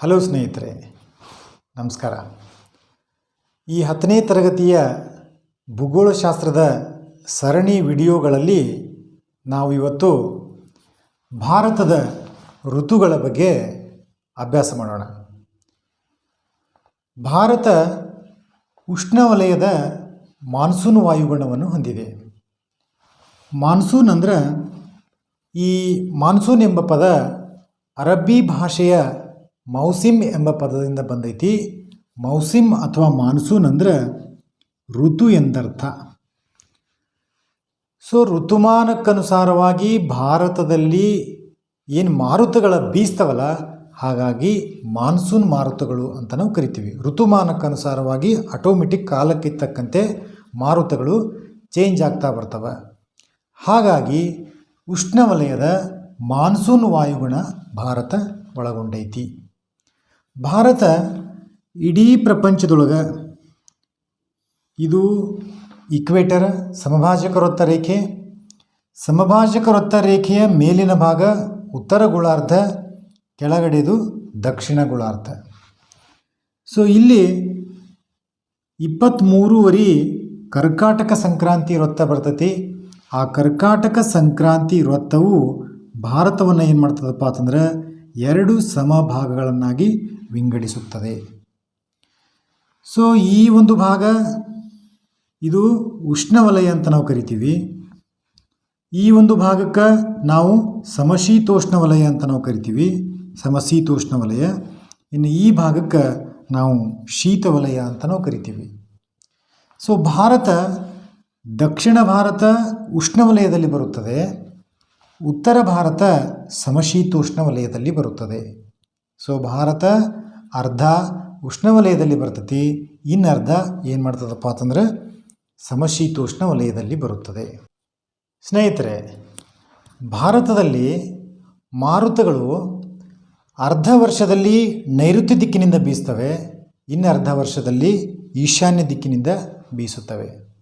Hello ಸ್ನೇಹಿತರೆ, ನಮಸ್ಕಾರ. ಈ ಹತ್ತನೇ ತರಗತಿಯ ಭೂಗೋಳಶಾಸ್ತ್ರದ ಸರಣಿ ವಿಡಿಯೋಗಳಲ್ಲಿ ನಾವು ಇವತ್ತು ಭಾರತದ ಋತುಗಳ ಬಗ್ಗೆ ಅಭ್ಯಾಸ ಮಾಡೋಣ. ಭಾರತ ಉಷ್ಣವಲಯದ ಮಾನ್ಸೂನ್ ವಾಯುಗುಣವನ್ನು ಹೊಂದಿದೆ. ಮಾನ್ಸೂನ್ ಅಂದ್ರೆ ಈ ಮಾನ್ಸೂನ್ ಎಂಬ ಪದ ಅರಬ್ಬಿ ಭಾಷೆಯ ಮೌಸಿಮ್ ಎಂಬ ಪದದಿಂದ ಬಂದೈತಿ. ಮೌಸಿಮ್ ಅಥವಾ ಮಾನ್ಸೂನ್ ಅಂದ್ರೆ ಋತು ಎಂದರ್ಥ. ಸೊ ಋತುಮಾನಕ್ಕನುಸಾರವಾಗಿ ಭಾರತದಲ್ಲಿ ಏನು ಮಾರುತಗಳ ಬೀಸ್ತವಲ್ಲ, ಹಾಗಾಗಿ ಮಾನ್ಸೂನ್ ಮಾರುತಗಳು ಅಂತ ನಾವು ಕರಿತೀವಿ. ಋತುಮಾನಕ್ಕನುಸಾರವಾಗಿ ಆಟೋಮೆಟಿಕ್ ಕಾಲಕ್ಕೆ ತಕ್ಕಂತೆ ಮಾರುತಗಳು ಚೇಂಜ್ ಆಗ್ತಾ ಬರ್ತವೆ. ಹಾಗಾಗಿ ಉಷ್ಣವಲಯದ ಮಾನ್ಸೂನ್ ವಾಯುಗುಣ ಭಾರತ ಒಳಗೊಂಡೈತಿ. ಭಾರತ ಇಡೀ ಪ್ರಪಂಚದೊಳಗೆ ಇದು ಇಕ್ವೇಟರ್ ಸಮಭಾಜಕ ವೃತ್ತ ರೇಖೆ. ಸಮಭಾಜಕ ವೃತ್ತ ರೇಖೆಯ ಮೇಲಿನ ಭಾಗ ಉತ್ತರ ಗೋಳಾರ್ಧ, ಕೆಳಗಡೆದು ದಕ್ಷಿಣ ಗೋಳಾರ್ಧ. ಸೊ ಇಲ್ಲಿ ಇಪ್ಪತ್ತ್ಮೂರುವರೆ ಕರ್ಕಾಟಕ ಸಂಕ್ರಾಂತಿ ವೃತ್ತ ಬರ್ತೈತಿ. ಆ ಕರ್ಕಾಟಕ ಸಂಕ್ರಾಂತಿ ವೃತ್ತವು ಭಾರತವನ್ನು ಏನು ಮಾಡ್ತದಪ್ಪ ಅಂತಂದ್ರೆ ಎರಡು ಸಮಭಾಗಗಳನ್ನಾಗಿ ವಿಂಗಡಿಸುತ್ತದೆ. ಸೊ ಈ ಒಂದು ಭಾಗ, ಇದು ಉಷ್ಣವಲಯ ಅಂತ ನಾವು ಕರಿತೀವಿ. ಈ ಒಂದು ಭಾಗಕ್ಕೆ ನಾವು ಸಮಶೀತೋಷ್ಣ ವಲಯ ಅಂತ ನಾವು ಕರಿತೀವಿ. ಸಮಶೀತೋಷ್ಣ ವಲಯ ಇನ್ನು ಈ ಭಾಗಕ್ಕೆ ನಾವು ಶೀತ ವಲಯ ಅಂತ ನಾವು ಕರಿತೀವಿ. ಸೊ ಭಾರತ, ದಕ್ಷಿಣ ಭಾರತ ಉಷ್ಣವಲಯದಲ್ಲಿ ಬರುತ್ತದೆ. ಉತ್ತರ ಭಾರತ ಸಮಶೀತೋಷ್ಣ ವಲಯದಲ್ಲಿ ಬರುತ್ತದೆ. ಸೊ, ಭಾರತ ಅರ್ಧ ಉಷ್ಣವಲಯದಲ್ಲಿ ಬರ್ತತಿ. ಇನ್ನರ್ಧ ಏನು ಮಾಡ್ತದಪ್ಪ ಅಂತಂದ್ರೆ ಸಮಶೀತೋಷ್ಣ ವಲಯದಲ್ಲಿ ಬರುತ್ತದೆ. ಸ್ನೇಹಿತರೆ, ಭಾರತದಲ್ಲಿ ಮಾರುತಗಳು ಅರ್ಧ ವರ್ಷದಲ್ಲಿ ನೈಋತ್ಯ ದಿಕ್ಕಿನಿಂದ ಬೀಸ್ತವೆ. ಇನ್ನು ಅರ್ಧ ವರ್ಷದಲ್ಲಿ ಈಶಾನ್ಯ ದಿಕ್ಕಿನಿಂದ ಬೀಸುತ್ತವೆ.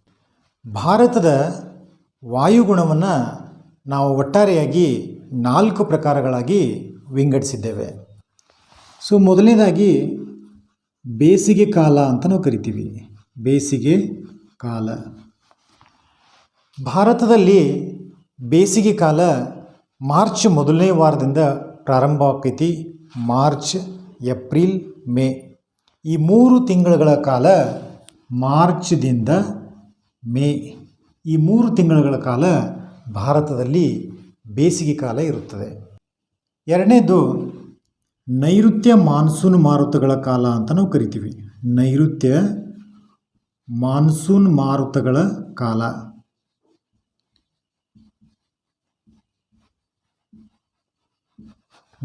ಭಾರತದ ವಾಯುಗುಣವನ್ನು ನಾವು ಒಟ್ಟಾರೆಯಾಗಿ ನಾಲ್ಕು ಪ್ರಕಾರಗಳಾಗಿ ವಿಂಗಡಿಸಿದ್ದೇವೆ. ಸೊ, ಮೊದಲನೇದಾಗಿ ಬೇಸಿಗೆ ಕಾಲ ಅಂತ ನಾವು ಕರಿತೀವಿ. ಬೇಸಿಗೆ ಕಾಲ. ಭಾರತದಲ್ಲಿ ಬೇಸಿಗೆ ಕಾಲ ಮಾರ್ಚ್ ಮೊದಲನೇ ವಾರದಿಂದ ಪ್ರಾರಂಭ ಆಗ್ತೈತಿ ಮಾರ್ಚ್, ಏಪ್ರಿಲ್, ಮೇ. ಈ ಮೂರು ತಿಂಗಳುಗಳ ಕಾಲ ಮಾರ್ಚ್ದಿಂದ ಮೇ. ಈ ಮೂರು ತಿಂಗಳುಗಳ ಕಾಲ ಭಾರತದಲ್ಲಿ ಬೇಸಿಗೆ ಕಾಲ ಇರುತ್ತದೆ. ಎರಡನೇದು ನೈಋತ್ಯ ಮಾನ್ಸೂನ್ ಮಾರುತಗಳ ಕಾಲ ಅಂತ ನಾವು ಕರಿತೀವಿ. ನೈಋತ್ಯ ಮಾನ್ಸೂನ್ ಮಾರುತಗಳ ಕಾಲ.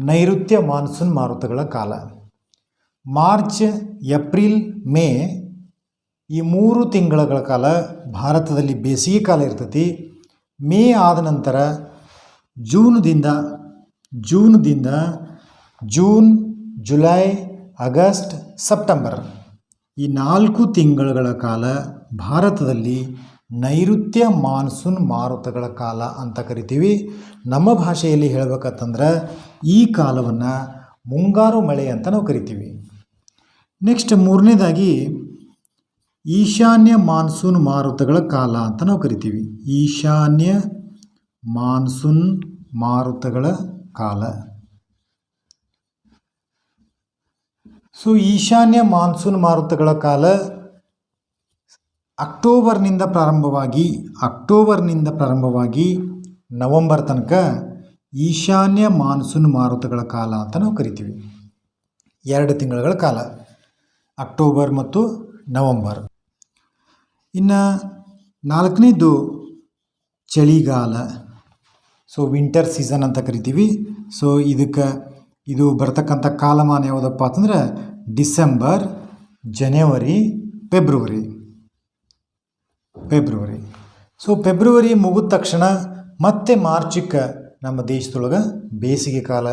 ನೈಋತ್ಯ ಮಾನ್ಸೂನ್ ಮಾರುತಗಳ ಕಾಲ. ಮಾರ್ಚ್, ಏಪ್ರಿಲ್, ಮೇ ಈ ಮೂರು ತಿಂಗಳ ಕಾಲ ಭಾರತದಲ್ಲಿ ಬೇಸಿಗೆ ಕಾಲ ಇರ್ತೈತಿ. ಮೇ ಆದ ನಂತರ ಜೂನ್ದಿಂದ ಜೂನ್ದಿಂದ ಜೂನ್, ಜುಲೈ, ಆಗಸ್ಟ್, ಸೆಪ್ಟೆಂಬರ್ ಈ ನಾಲ್ಕು ತಿಂಗಳುಗಳ ಕಾಲ ಭಾರತದಲ್ಲಿ ನೈಋತ್ಯ ಮಾನ್ಸೂನ್ ಮಾರುತಗಳ ಕಾಲ ಅಂತ ಕರಿತೀವಿ. ನಮ್ಮ ಭಾಷೆಯಲ್ಲಿ ಹೇಳ್ಬೇಕಂತಂದ್ರೆ ಈ ಕಾಲವನ್ನು ಮುಂಗಾರು ಮಳೆ ಅಂತ ನಾವು ಕರಿತೀವಿ. ನೆಕ್ಸ್ಟ್ ಮೂರನೇದಾಗಿ ಈಶಾನ್ಯ ಮಾನ್ಸೂನ್ ಮಾರುತಗಳ ಕಾಲ ಅಂತ ನಾವು ಕರಿತೀವಿ. ಈಶಾನ್ಯ ಮಾನ್ಸೂನ್ ಮಾರುತಗಳ ಕಾಲ. ಸೊ ಈಶಾನ್ಯ ಮಾನ್ಸೂನ್ ಮಾರುತಗಳ ಕಾಲ ಅಕ್ಟೋಬರ್ನಿಂದ ಪ್ರಾರಂಭವಾಗಿ ಅಕ್ಟೋಬರ್ನಿಂದ ಪ್ರಾರಂಭವಾಗಿ ನವಂಬರ್ ತನಕ ಈಶಾನ್ಯ ಮಾನ್ಸೂನ್ ಮಾರುತಗಳ ಕಾಲ ಅಂತ ನಾವು ಕರಿತೀವಿ. ಎರಡು ತಿಂಗಳ ಕಾಲ, ಅಕ್ಟೋಬರ್ ಮತ್ತು ನವಂಬರ್. ಇನ್ನು ನಾಲ್ಕನೇದು ಚಳಿಗಾಲ. ಸೊ ವಿಂಟರ್ ಸೀಸನ್ ಅಂತ ಕರಿತೀವಿ. ಸೊ ಇದಕ್ಕೆ ಇದು ಬರ್ತಕ್ಕಂಥ ಕಾಲಮಾನ ಯಾವುದಪ್ಪ ಅಂತಂದ್ರೆ ಡಿಸೆಂಬರ್, ಜನವರಿ, ಫೆಬ್ರವರಿ. ಫೆಬ್ರವರಿ. ಸೊ ಫೆಬ್ರವರಿ ಮುಗಿದ ತಕ್ಷಣ ಮತ್ತೆ ಮಾರ್ಚಿಗೆ ನಮ್ಮ ದೇಶದೊಳಗೆ ಬೇಸಿಗೆ ಕಾಲ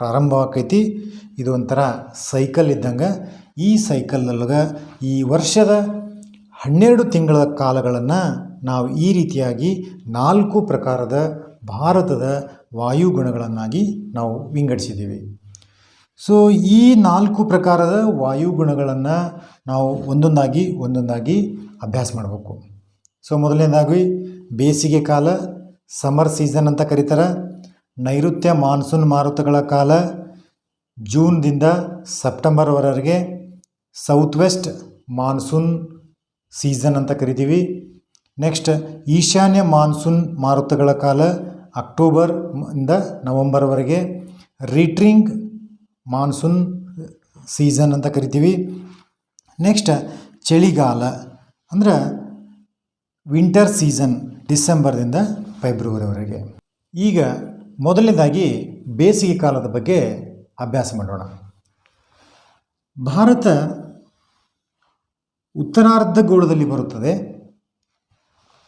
ಪ್ರಾರಂಭ ಆಕೈತಿ ಒಂಥರ ಸೈಕಲ್ ಇದ್ದಂಗೆ. ಈ ಸೈಕಲ್ನೊಳಗೆ ಈ ವರ್ಷದ ಹನ್ನೆರಡು ತಿಂಗಳ ಕಾಲಗಳನ್ನು ನಾವು ಈ ರೀತಿಯಾಗಿ ನಾಲ್ಕು ಪ್ರಕಾರದ ಭಾರತದ ವಾಯುಗುಣಗಳನ್ನಾಗಿ ನಾವು ವಿಂಗಡಿಸಿದ್ದೀವಿ. ಸೊ ಈ ನಾಲ್ಕು ಪ್ರಕಾರದ ವಾಯುಗುಣಗಳನ್ನು ನಾವು ಒಂದೊಂದಾಗಿ ಒಂದೊಂದಾಗಿ ಅಭ್ಯಾಸ ಮಾಡಬೇಕು. ಸೊ ಮೊದಲನೇದಾಗಿ ಬೇಸಿಗೆ ಕಾಲ ಸಮರ್ ಸೀಸನ್ ಅಂತ ಕರೀತಾರೆ. ನೈಋತ್ಯ ಮಾನ್ಸೂನ್ ಮಾರುತಗಳ ಕಾಲ ಜೂನ್ದಿಂದ ಸೆಪ್ಟೆಂಬರ್ವರೆಗೆ ಸೌತ್ ವೆಸ್ಟ್ ಮಾನ್ಸೂನ್ ಸೀಸನ್ ಅಂತ ಕರಿತೀವಿ. ನೆಕ್ಸ್ಟ್ ಈಶಾನ್ಯ ಮಾನ್ಸೂನ್ ಮಾರುತಗಳ ಕಾಲ ಅಕ್ಟೋಬರ್ ಇಂದ ನವಂಬರ್ವರೆಗೆ ರಿಟ್ರಿಂಗ್ ಮಾನ್ಸೂನ್ ಸೀಸನ್ ಅಂತ ಕರಿತೀವಿ. ನೆಕ್ಸ್ಟ್ ಚಳಿಗಾಲ ಅಂದ್ರೆ ವಿಂಟರ್ ಸೀಸನ್ ಡಿಸೆಂಬರ್ದಿಂದ ಫೆಬ್ರವರಿವರೆಗೆ ಈಗ ಮೊದಲನೇದಾಗಿ ಬೇಸಿಗೆ ಕಾಲದ ಬಗ್ಗೆ ಅಭ್ಯಾಸ ಮಾಡೋಣ. ಭಾರತ ಉತ್ತರಾರ್ಧಗೋಳದಲ್ಲಿ ಬರುತ್ತದೆ.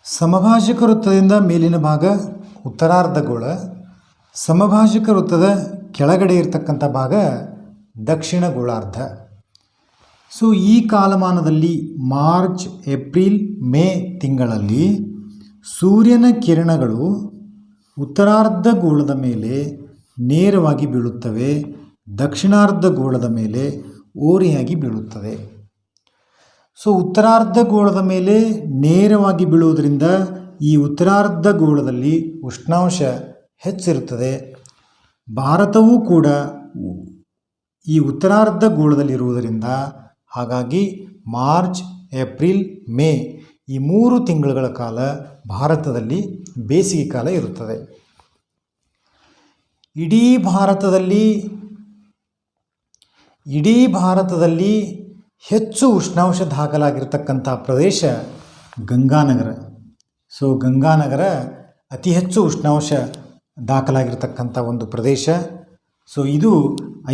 ಸಮಭಾಜಕ ವೃತ್ತದಿಂದ ಮೇಲಿನ ಭಾಗ ಉತ್ತರಾರ್ಧ ಗೋಳ ಸಮಭಾಜಕ ವೃತ್ತದ ಕೆಳಗಡೆ ಇರತಕ್ಕಂಥ ಭಾಗ ದಕ್ಷಿಣ ಗೋಳಾರ್ಧ. ಸೊ ಈ ಕಾಲಮಾನದಲ್ಲಿ ಮಾರ್ಚ್, ಏಪ್ರಿಲ್, ಮೇ ತಿಂಗಳಲ್ಲಿ ಸೂರ್ಯನ ಕಿರಣಗಳು ಉತ್ತರಾರ್ಧ ಗೋಳದ ಮೇಲೆ ನೇರವಾಗಿ ಬೀಳುತ್ತವೆ ದಕ್ಷಿಣಾರ್ಧ ಗೋಳದ ಮೇಲೆ ಓರೆಯಾಗಿ ಬೀಳುತ್ತದೆ ಸೊ ಉತ್ತರಾರ್ಧ ಗೋಳದ ಮೇಲೆ ನೇರವಾಗಿ ಬೀಳುವುದರಿಂದ ಈ ಉತ್ತರಾರ್ಧ ಗೋಳದಲ್ಲಿ ಉಷ್ಣಾಂಶ ಹೆಚ್ಚಿರುತ್ತದೆ. ಭಾರತವೂ ಕೂಡ ಈ ಉತ್ತರಾರ್ಧ ಗೋಳದಲ್ಲಿರುವುದರಿಂದ ಹಾಗಾಗಿ ಮಾರ್ಚ್, ಏಪ್ರಿಲ್, ಮೇ ಈ ಮೂರು ತಿಂಗಳುಗಳ ಕಾಲ ಭಾರತದಲ್ಲಿ ಬೇಸಿಗೆ ಕಾಲ ಇರುತ್ತದೆ. ಇಡೀ ಭಾರತದಲ್ಲಿ ಇಡೀ ಭಾರತದಲ್ಲಿ ಹೆಚ್ಚು ಉಷ್ಣಾಂಶ ದಾಖಲಾಗಿರ್ತಕ್ಕಂಥ ಪ್ರದೇಶ ಗಂಗಾನಗರ. ಸೊ ಗಂಗಾನಗರ ಅತಿ ಹೆಚ್ಚು ಉಷ್ಣಾಂಶ ದಾಖಲಾಗಿರ್ತಕ್ಕಂಥ ಒಂದು ಪ್ರದೇಶ. ಸೊ ಇದು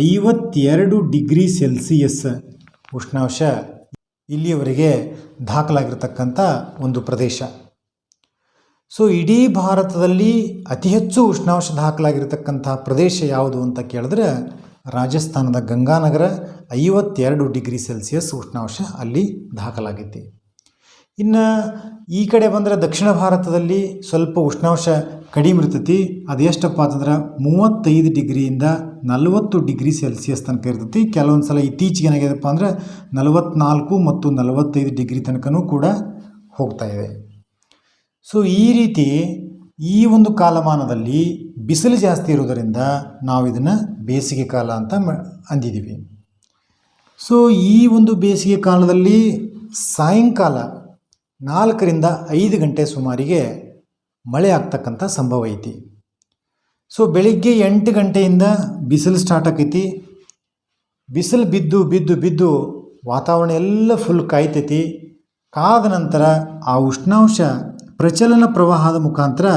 ಐವತ್ತೆರಡು ಡಿಗ್ರಿ ಸೆಲ್ಸಿಯಸ್ ಉಷ್ಣಾಂಶ ಇಲ್ಲಿಯವರೆಗೆ ದಾಖಲಾಗಿರ್ತಕ್ಕಂಥ ಒಂದು ಪ್ರದೇಶ. ಸೊ ಇಡೀ ಭಾರತದಲ್ಲಿ ಅತಿ ಹೆಚ್ಚು ಉಷ್ಣಾಂಶ ದಾಖಲಾಗಿರ್ತಕ್ಕಂಥ ಪ್ರದೇಶ ಯಾವುದು ಅಂತ ಕೇಳಿದ್ರೆ ರಾಜಸ್ಥಾನದ ಗಂಗಾನಗರ ಐವತ್ತೆರಡು ಡಿಗ್ರಿ ಸೆಲ್ಸಿಯಸ್ ಉಷ್ಣಾಂಶ ಅಲ್ಲಿ ದಾಖಲಾಗೈತಿ. ಇನ್ನು ಈ ಕಡೆ ಬಂದರೆ ದಕ್ಷಿಣ ಭಾರತದಲ್ಲಿ ಸ್ವಲ್ಪ ಉಷ್ಣಾಂಶ ಕಡಿಮೆ ಇರ್ತೈತಿ. ಅದು ಎಷ್ಟಪ್ಪ ಅಂತಂದ್ರೆ ಮೂವತ್ತೈದು ಡಿಗ್ರಿಯಿಂದ ನಲವತ್ತು ಡಿಗ್ರಿ ಸೆಲ್ಸಿಯಸ್ ತನಕ ಇರ್ತೈತಿ. ಕೆಲವೊಂದು ಸಲ ಇತ್ತೀಚೆಗೆ ಏನಾಗ್ಯದಪ್ಪ ಅಂದರೆ ನಲವತ್ತ್ನಾಲ್ಕು ಮತ್ತು ನಲವತ್ತೈದು ಡಿಗ್ರಿ ತನಕನೂ ಕೂಡ ಹೋಗ್ತಾ ಇದೆ ಸೊ ಈ ರೀತಿ ಈ ಒಂದು ಕಾಲಮಾನದಲ್ಲಿ ಬಿಸಿಲು ಜಾಸ್ತಿ ಇರೋದರಿಂದ ನಾವು ಇದನ್ನು ಬೇಸಿಗೆ ಕಾಲ ಅಂತ ಮ, ಅಂದಿದ್ದೀವಿ. ಸೊ ಈ ಒಂದು ಬೇಸಿಗೆ ಕಾಲದಲ್ಲಿ ಸಾಯಂಕಾಲ ನಾಲ್ಕರಿಂದ ಐದು ಗಂಟೆ ಸುಮಾರಿಗೆ ಮಳೆ ಆಗ್ತಕ್ಕಂಥ ಸಂಭವ ಐತಿ. ಸೊ ಬೆಳಿಗ್ಗೆ ಎಂಟು ಗಂಟೆಯಿಂದ ಬಿಸಿಲು ಸ್ಟಾರ್ಟ್ ಆಕೈತಿ. ಬಿಸಿಲು ಬಿದ್ದು ಬಿದ್ದು ಬಿದ್ದು ವಾತಾವರಣ ಎಲ್ಲ ಫುಲ್ ಕಾಯ್ತೈತಿ. ಕಾದ ನಂತರ ಆ ಉಷ್ಣಾಂಶ ಪ್ರಚಲನ ಪ್ರವಾಹದ ಮುಖಾಂತರ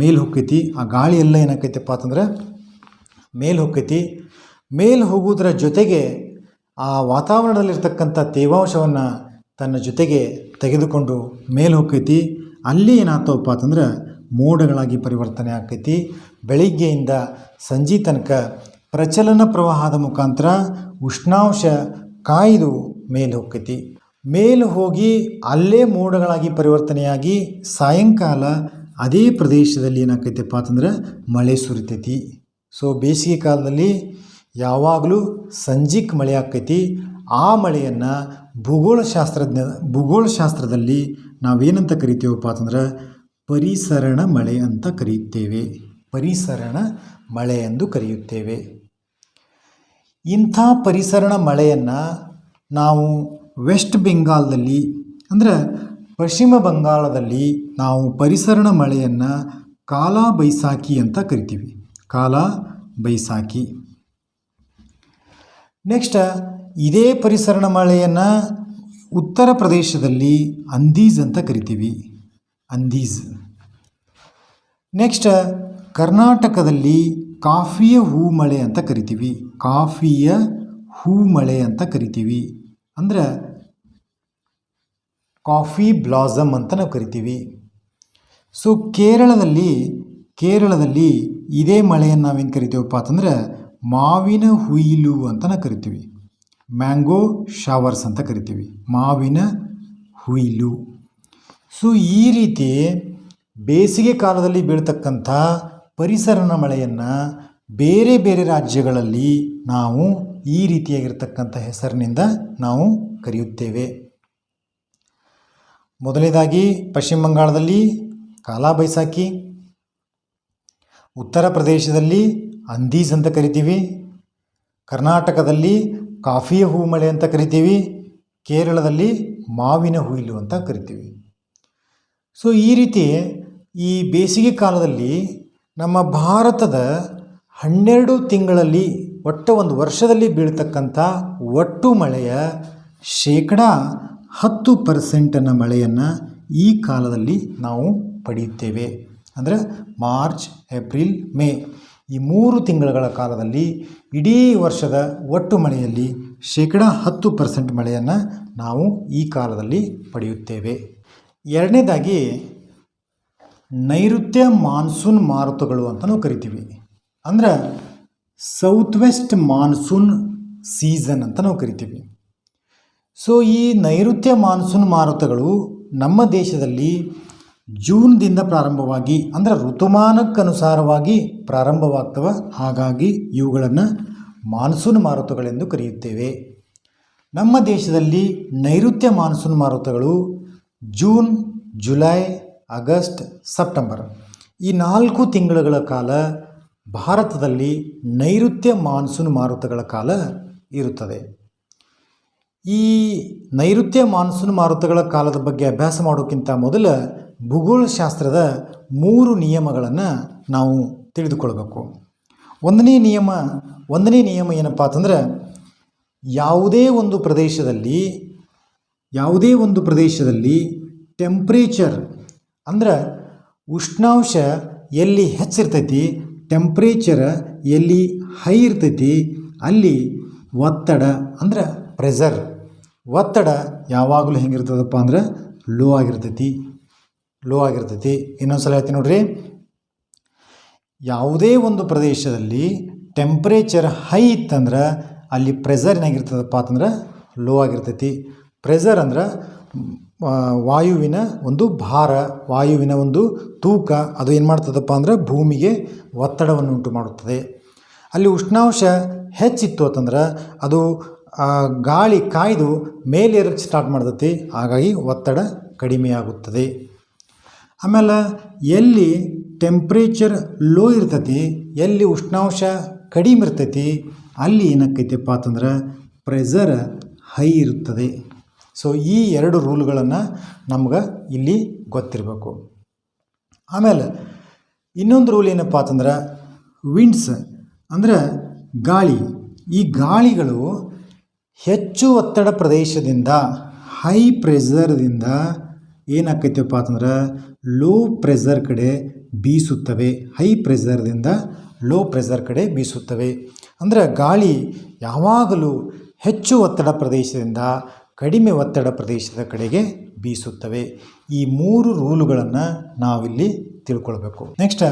ಮೇಲೆ ಹೊಕ್ಕೈತಿ ಆ ಗಾಳಿ ಎಲ್ಲ ಏನಾಕೈತಪ್ಪ ಅಂತಂದ್ರೆ ಮೇಲೆ ಹೊಕ್ಕೈತಿ. ಮೇಲೆ ಹೋಗುವುದರ ಜೊತೆಗೆ ಆ ವಾತಾವರಣದಲ್ಲಿರ್ತಕ್ಕಂಥ ತೇವಾಂಶವನ್ನು ತನ್ನ ಜೊತೆಗೆ ತೆಗೆದುಕೊಂಡು ಮೇಲೆ ಹೋಗ್ತೈತಿ ಅಲ್ಲಿ ಏನಾಗ್ತವಪ್ಪ ಅಂತಂದ್ರೆ ಮೋಡಗಳಾಗಿ ಪರಿವರ್ತನೆ ಆಕೈತಿ ಬೆಳಿಗ್ಗೆಯಿಂದ ಸಂಜೆ ತನಕ ಪ್ರಚಲನ ಪ್ರವಾಹದ ಮುಖಾಂತರ ಉಷ್ಣಾಂಶ ಕಾಯ್ದು ಮೇಲೆ ಹೋಗ್ತೈತಿ ಮೇಲೆ ಹೋಗಿ ಅಲ್ಲೇ ಮೋಡಗಳಾಗಿ ಪರಿವರ್ತನೆಯಾಗಿ ಸಾಯಂಕಾಲ ಅದೇ ಪ್ರದೇಶದಲ್ಲಿ ಏನಾಕೈತಪ್ಪ ಅಂತಂದ್ರೆ ಮಳೆ ಸುರಿತೈತಿ. ಸೊ ಬೇಸಿಗೆ ಕಾಲದಲ್ಲಿ ಯಾವಾಗಲೂ ಸಂಜಿಕ್ ಮಳೆ ಆಕೈತಿ. ಆ ಮಳೆಯನ್ನು ಭೂಗೋಳಶಾಸ್ತ್ರಜ್ಞ, ಭೂಗೋಳಶಾಸ್ತ್ರದಲ್ಲಿ ನಾವೇನಂತ ಕರಿತೀವಪ್ಪ ಅಂತಂದ್ರೆ ಪರಿಸರಣ ಮಳೆ ಅಂತ ಕರೆಯುತ್ತೇವೆ. ಪರಿಸರಣ ಮಳೆ ಎಂದು ಕರೆಯುತ್ತೇವೆ. ಇಂಥ ಪರಿಸರಣ ಮಳೆಯನ್ನು ನಾವು ವೆಸ್ಟ್ ಬೆಂಗಾಲ್ದಲ್ಲಿ, ಅಂದರೆ ಪಶ್ಚಿಮ ಬಂಗಾಳದಲ್ಲಿ ನಾವು ಪರಿಸರಣ ಮಳೆಯನ್ನು ಕಾಲಾ ಬೈಸಾಖಿ ಅಂತ ಕರಿತೀವಿ. ಕಾಲ ಬೈಸಾಕಿ. ನೆಕ್ಸ್ಟ್ ಇದೇ ಪರಿಸರಣ ಮಳೆಯನ್ನು ಉತ್ತರ ಪ್ರದೇಶದಲ್ಲಿ ಅಂದೀಜ್ ಅಂತ ಕರಿತೀವಿ. ಅಂದೀಜ್. ನೆಕ್ಸ್ಟ್ ಕರ್ನಾಟಕದಲ್ಲಿ ಕಾಫಿಯ ಹೂ ಮಳೆ ಅಂತ ಕರಿತೀವಿ. ಕಾಫಿಯ ಹೂ ಮಳೆ ಅಂತ ಕರಿತೀವಿ. ಅಂದ್ರೆ ಕಾಫಿ ಬ್ಲಾಸಮ್ ಅಂತ ನಾವು ಕರಿತೀವಿ. ಸೊ ಕೇರಳದಲ್ಲಿ ಕೇರಳದಲ್ಲಿ ಇದೇ ಮಳೆಯನ್ನು ನಾವೇನು ಕರಿತೀವಪ್ಪ ಅಂತಂದ್ರೆ ಮಾವಿನ ಹುಯಿಲು ಅಂತ ನಾವು ಕರಿತೀವಿ. ಮ್ಯಾಂಗೋ ಶವರ್ಸ್ ಅಂತ ಕರಿತೀವಿ. ಮಾವಿನ ಹುಯಿಲು. ಸೊ ಈ ರೀತಿ ಬೇಸಿಗೆ ಕಾಲದಲ್ಲಿ ಬೀಳ್ತಕ್ಕಂಥ ಪರಿಸರನ ಮಳೆಯನ್ನು ಬೇರೆ ಬೇರೆ ರಾಜ್ಯಗಳಲ್ಲಿ ನಾವು ಈ ರೀತಿಯಾಗಿರ್ತಕ್ಕಂಥ ಹೆಸರಿನಿಂದ ನಾವು ಕರೆಯುತ್ತೇವೆ. ಮೊದಲನೇದಾಗಿ ಪಶ್ಚಿಮ ಬಂಗಾಳದಲ್ಲಿ ಕಾಲಾ ಬೈಸಾಖಿ ಉತ್ತರ ಪ್ರದೇಶದಲ್ಲಿ ಅಂದೀಸ್ ಅಂತ ಕರಿತೀವಿ, ಕರ್ನಾಟಕದಲ್ಲಿ ಕಾಫಿಯ ಹೂ ಮಳೆ ಅಂತ ಕರಿತೀವಿ, ಕೇರಳದಲ್ಲಿ ಮಾವಿನ ಹುಯಿಲು ಅಂತ ಕರಿತೀವಿ. ಸೊ ಈ ರೀತಿ ಈ ಬೇಸಿಗೆ ಕಾಲದಲ್ಲಿ ನಮ್ಮ ಭಾರತದ ಹನ್ನೆರಡು ತಿಂಗಳಲ್ಲಿ ಒಟ್ಟು ಒಂದು ವರ್ಷದಲ್ಲಿ ಬೀಳ್ತಕ್ಕಂಥ ಒಟ್ಟು ಮಳೆಯ ಶೇಕಡ ಹತ್ತು ಪರ್ಸೆಂಟನ್ನು ಮಳೆಯನ್ನು ಈ ಕಾಲದಲ್ಲಿ ನಾವು ಪಡೆಯುತ್ತೇವೆ. ಅಂದರೆ ಮಾರ್ಚ್, ಏಪ್ರಿಲ್, ಮೇ ಈ ಮೂರು ತಿಂಗಳುಗಳ ಕಾಲದಲ್ಲಿ ಇಡೀ ವರ್ಷದ ಒಟ್ಟು ಮಳೆಯಲ್ಲಿ ಶೇಕಡ ಹತ್ತು ಪರ್ಸೆಂಟ್ ಮಳೆಯನ್ನು ನಾವು ಈ ಕಾಲದಲ್ಲಿ ಪಡೆಯುತ್ತೇವೆ. ಎರಡನೇದಾಗಿ ನೈಋತ್ಯ ಮಾನ್ಸೂನ್ ಮಾರುತಗಳು ಅಂತ ನಾವು ಕರಿತೀವಿ. ಅಂದ್ರೆ ಸೌತ್ ವೆಸ್ಟ್ ಮಾನ್ಸೂನ್ ಸೀಸನ್ ಅಂತ ನಾವು ಕರಿತೀವಿ. ಸೊ ಈ ನೈಋತ್ಯ ಮಾನ್ಸೂನ್ ಮಾರುತಗಳು ನಮ್ಮ ದೇಶದಲ್ಲಿ ಜೂನ್ದಿಂದ ಪ್ರಾರಂಭವಾಗಿ, ಅಂದರೆ ಋತುಮಾನಕ್ಕನುಸಾರವಾಗಿ ಪ್ರಾರಂಭವಾಗ್ತವೆ. ಹಾಗಾಗಿ ಇವುಗಳನ್ನು ಮಾನ್ಸೂನ್ ಮಾರುತಗಳೆಂದು ಕರೆಯುತ್ತೇವೆ. ನಮ್ಮ ದೇಶದಲ್ಲಿ ನೈಋತ್ಯ ಮಾನ್ಸೂನ್ ಮಾರುತಗಳು ಜೂನ್, ಜುಲೈ, ಆಗಸ್ಟ್, ಸೆಪ್ಟೆಂಬರ್. ಈ ನಾಲ್ಕು ತಿಂಗಳುಗಳ ಕಾಲ ಭಾರತದಲ್ಲಿ ನೈಋತ್ಯ ಮಾನ್ಸೂನ್ ಮಾರುತಗಳ ಕಾಲ ಇರುತ್ತದೆ. ಈ ನೈಋತ್ಯ ಮಾನ್ಸೂನ್ ಮಾರುತಗಳ ಕಾಲದ ಬಗ್ಗೆ ಅಭ್ಯಾಸ ಮಾಡೋಕ್ಕಿಂತ ಮೊದಲ ಭೂಗೋಳಶಾಸ್ತ್ರದ ಮೂರು ನಿಯಮಗಳನ್ನು ನಾವು ತಿಳಿದುಕೊಳ್ಬೇಕು. ಒಂದನೇ ನಿಯಮ ಒಂದನೇ ನಿಯಮ ಏನಪ್ಪ ಅಂತಂದ್ರೆ ಯಾವುದೇ ಒಂದು ಪ್ರದೇಶದಲ್ಲಿ, ಯಾವುದೇ ಒಂದು ಪ್ರದೇಶದಲ್ಲಿ ಟೆಂಪ್ರೇಚರ್ ಅಂದ್ರೆ ಉಷ್ಣಾಂಶ ಎಲ್ಲಿ ಹೆಚ್ಚಿರ್ತೈತಿ ಟೆಂಪ್ರೇಚರ್ ಎಲ್ಲಿ ಹೈ ಇರ್ತೈತಿ, ಅಲ್ಲಿ ಒತ್ತಡ ಅಂದ್ರೆ ಪ್ರೆಸರ್ ಒತ್ತಡ ಯಾವಾಗಲೂ ಹೆಂಗಿರ್ತದಪ್ಪ ಅಂದ್ರೆ ಲೋ ಆಗಿರ್ತೈತಿ. ಲೋ ಆಗಿರ್ತೈತಿ. ಇನ್ನೊಂದು ಸಲ ಹೇಳ್ತೀನಿ ನೋಡ್ರಿ. ಯಾವುದೇ ಒಂದು ಪ್ರದೇಶದಲ್ಲಿ ಟೆಂಪ್ರೇಚರ್ ಹೈ ಇತ್ತಂದ್ರೆ ಅಲ್ಲಿ ಪ್ರೆಸರ್ ಏನಾಗಿರ್ತದಪ್ಪ ಅಂತಂದ್ರೆ ಲೋ ಆಗಿರ್ತೈತಿ. ಪ್ರೆಸರ್ ಅಂದ್ರೆ ವಾಯುವಿನ ಒಂದು ಭಾರ, ವಾಯುವಿನ ಒಂದು ತೂಕ, ಅದು ಏನು ಮಾಡ್ತದಪ್ಪ ಅಂದ್ರೆ ಭೂಮಿಗೆ ಒತ್ತಡವನ್ನು ಉಂಟು ಮಾಡುತ್ತದೆ. ಅಲ್ಲಿ ಉಷ್ಣಾಂಶ ಹೆಚ್ಚಿತ್ತು ಅಂತಂದ್ರೆ ಅದು ಗಾಳಿ ಕಾಯ್ದು ಮೇಲೇರಕ್ಕೆ ಸ್ಟಾರ್ಟ್ ಮಾಡ್ತೈತಿ. ಹಾಗಾಗಿ ಒತ್ತಡ ಕಡಿಮೆಯಾಗುತ್ತದೆ ಆಮೇಲೆ ಎಲ್ಲಿ ಟೆಂಪ್ರೇಚರ್ ಲೋ ಇರ್ತೈತಿ, ಎಲ್ಲಿ ಉಷ್ಣಾಂಶ ಕಡಿಮೆ ಇರ್ತೈತಿ, ಅಲ್ಲಿ ಏನಕ್ಕೈತಿಪ್ಪ ಅಂತಂದ್ರೆ ಪ್ರೆಸರ್ ಹೈ ಇರುತ್ತದೆ ಸೊ ಈ ಎರಡು ರೂಲ್ಗಳನ್ನು ನಮ್ಗೆ ಇಲ್ಲಿ ಗೊತ್ತಿರಬೇಕು. ಆಮೇಲೆ ಇನ್ನೊಂದು ರೂಲ್ ಏನಪ್ಪ ಅಂತಂದ್ರೆ ವಿಂಡ್ಸ್ ಅಂದ್ರೆ ಗಾಳಿ. ಈ ಗಾಳಿಗಳು ಹೆಚ್ಚು ಒತ್ತಡ ಪ್ರದೇಶದಿಂದ ಹೈ ಪ್ರೆಷರ್ದಿಂದ ಏನಾಕೈತಪ್ಪ ಅಂತಂದ್ರೆ ಲೋ ಪ್ರೆಷರ್ ಕಡೆ ಬೀಸುತ್ತವೆ ಹೈ ಪ್ರೆಷರ್ದಿಂದ ಲೋ ಪ್ರೆಷರ್ ಕಡೆ ಬೀಸುತ್ತವೆ. ಅಂದರೆ ಗಾಳಿ ಯಾವಾಗಲೂ ಹೆಚ್ಚು ಒತ್ತಡ ಪ್ರದೇಶದಿಂದ ಕಡಿಮೆ ಒತ್ತಡ ಪ್ರದೇಶದ ಕಡೆಗೆ ಬೀಸುತ್ತವೆ. ಈ ಮೂರು ರೂಲುಗಳನ್ನು ನಾವಿಲ್ಲಿ ತಿಳ್ಕೊಳ್ಬೇಕು. ನೆಕ್ಸ್ಟ್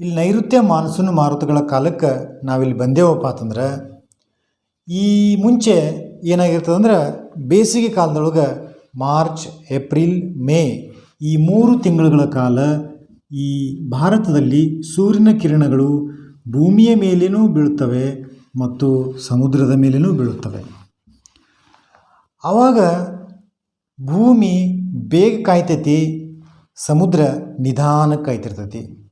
ಇಲ್ಲಿ ನೈಋತ್ಯ ಮಾನ್ಸೂನ್ ಮಾರುತಗಳ ಕಾಲಕ್ಕೆ ನಾವಿಲ್ಲಿ ಬಂದೇವಪ್ಪ ಅಂತಂದ್ರೆ ಈ ಮುಂಚೆ ಏನಾಗಿರ್ತದಂದ್ರೆ ಬೇಸಿಗೆ ಕಾಲದೊಳಗೆ ಮಾರ್ಚ್, ಏಪ್ರಿಲ್, ಮೇ ಈ ಮೂರು ತಿಂಗಳುಗಳ ಕಾಲ ಈ ಭಾರತದಲ್ಲಿ ಸೂರ್ಯನ ಕಿರಣಗಳು ಭೂಮಿಯ ಮೇಲೇನೂ ಬೀಳುತ್ತವೆ ಮತ್ತು ಸಮುದ್ರದ ಮೇಲೇನೂ ಬೀಳುತ್ತವೆ. ಆವಾಗ ಭೂಮಿ ಬೇಗ ಕಾಯ್ತೈತಿ, ಸಮುದ್ರ ನಿಧಾನಕ್ಕೆ ಕಾಯ್ತಿರ್ತೈತಿ.